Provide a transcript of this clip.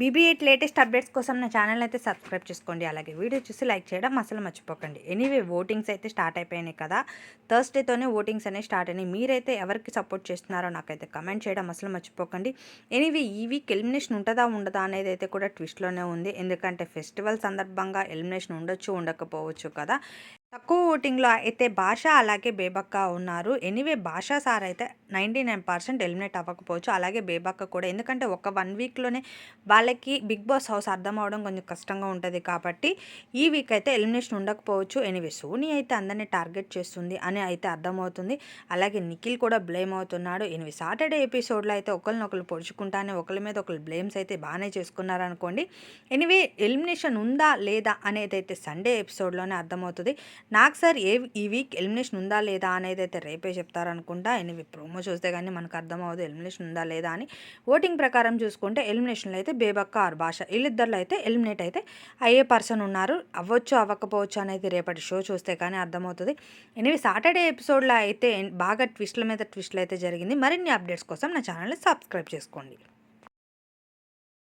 BB eight latest updates కోసం నా channel అయితే సబ్స్క్రైబ్ చేసుకోండి. అలాగే వీడియో చూసి లైక్ చేయడం అసలు మర్చిపోకండి. ఎనీవే ఓటింగ్స్ అయితే స్టార్ట్ అయిపోయినాయి కదా. థర్స్డేతోనే ఓటింగ్స్ అనేవి స్టార్ట్ అయినాయి. మీరైతే ఎవరికి సపోర్ట్ చేస్తున్నారో నాకైతే కమెంట్ చేయడం అసలు మర్చిపోకండి. ఎనీవే ఈ వీక్ ఎలిమినేషన్ ఉంటుందా ఉండదా అనేది అయితే కూడా ట్విస్ట్లోనే ఉంది. ఎందుకంటే ఫెస్టివల్ సందర్భంగా ఎలిమినేషన్ ఉండొచ్చు ఉండకపోవచ్చు కదా. తక్కువ ఓటింగ్లో అయితే భాష అలాగే బేబక్క ఉన్నారు. ఎనీవే భాష సార్ అయితే నైంటీ నైన్ పర్సెంట్ ఎలిమినేట్ అవ్వకపోవచ్చు. అలాగే బేబక్క కూడా. ఎందుకంటే ఒక వన్ వీక్లోనే వాళ్ళకి బిగ్ బాస్ హౌస్ అర్థం అవడం కొంచెం కష్టంగా ఉంటుంది కాబట్టి ఈ వీక్ అయితే ఎలిమినేషన్ ఉండకపోవచ్చు. ఎనీవే సోనీ అయితే అందరినీ టార్గెట్ చేస్తుంది అని అయితే అర్థమవుతుంది అలాగే నిఖిల్ కూడా బ్లేమ్ అవుతున్నాడు. ఎనివే సాటర్డే ఎపిసోడ్లో అయితే ఒకరినొకరు పొడుచుకుంటానే ఒకరి మీద ఒకరు బ్లేమ్స్ అయితే బాగానే చేసుకున్నారనుకోండి ఎనివే ఎలిమినేషన్ ఉందా లేదా అనేది అయితే సండే ఎపిసోడ్లోనే అర్థమవుతుంది నాకు సార్ ఏ ఈ వీక్ ఎలిమినేషన్ ఉందా లేదా అనేది అయితే రేపే చెప్తారనుకుంటా. ఎనివే ప్రోమో చూస్తే కానీ మనకు అర్థమవుతుంది ఎలిమినేషన్ ఉందా లేదా అని. ఓటింగ్ ప్రకారం చూసుకుంటే ఎలిమినేషన్లో అయితే బేబక్క ఆర్ భాష వీళ్ళిద్దరిలో అయితే ఎలిమినేట్ అయితే అయ్యే పర్సన్ ఉన్నారు. అవ్వచ్చు అవ్వకపోవచ్చు అనేది రేపటి షో చూస్తే కానీ అర్థమవుతుంది. ఎనివి సాటర్డే ఎపిసోడ్లో అయితే బాగా ట్విస్ట్ల మీద ట్విస్ట్లు అయితే జరిగింది. మరిన్ని అప్డేట్స్ కోసం నా ఛానల్ని సబ్స్క్రైబ్ చేసుకోండి.